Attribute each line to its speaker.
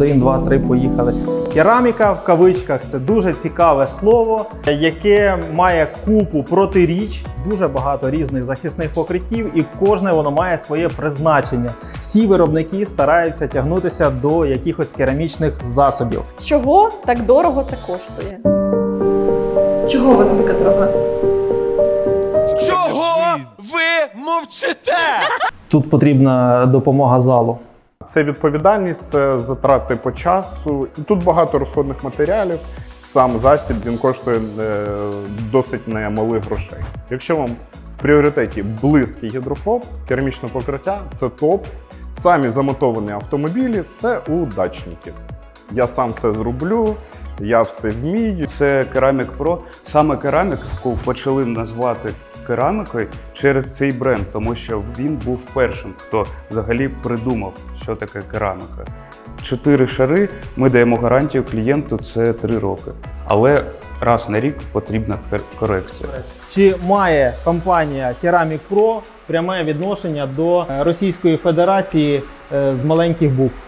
Speaker 1: Один, два, три, поїхали. Кераміка в кавичках це дуже цікаве слово, яке має купу протиріч, дуже багато різних захисних покриттів, і кожне воно має своє призначення. Всі виробники стараються тягнутися до якихось керамічних засобів.
Speaker 2: Чого так дорого це коштує?
Speaker 3: Чого вона така дорога?
Speaker 4: Чого ви мовчите?
Speaker 1: Тут потрібна допомога залу.
Speaker 5: Це відповідальність, це затрати по часу. І тут багато розходних матеріалів. Сам засіб він коштує е, досить немалих грошей. Якщо вам в пріоритеті близький гідрофоб, керамічне покриття це топ. Самі замотовані автомобілі це у дачників. Я сам все зроблю, я все вмію.
Speaker 6: Це Керамік Про. Саме кераміку почали назвати керамікою через цей бренд, тому що він був першим, хто взагалі придумав, що таке кераміка. Чотири шари ми даємо гарантію клієнту це три роки. Але раз на рік потрібна корекція.
Speaker 1: Чи має компанія Керамік Pro пряме відношення до Російської Федерації е, з маленьких букв?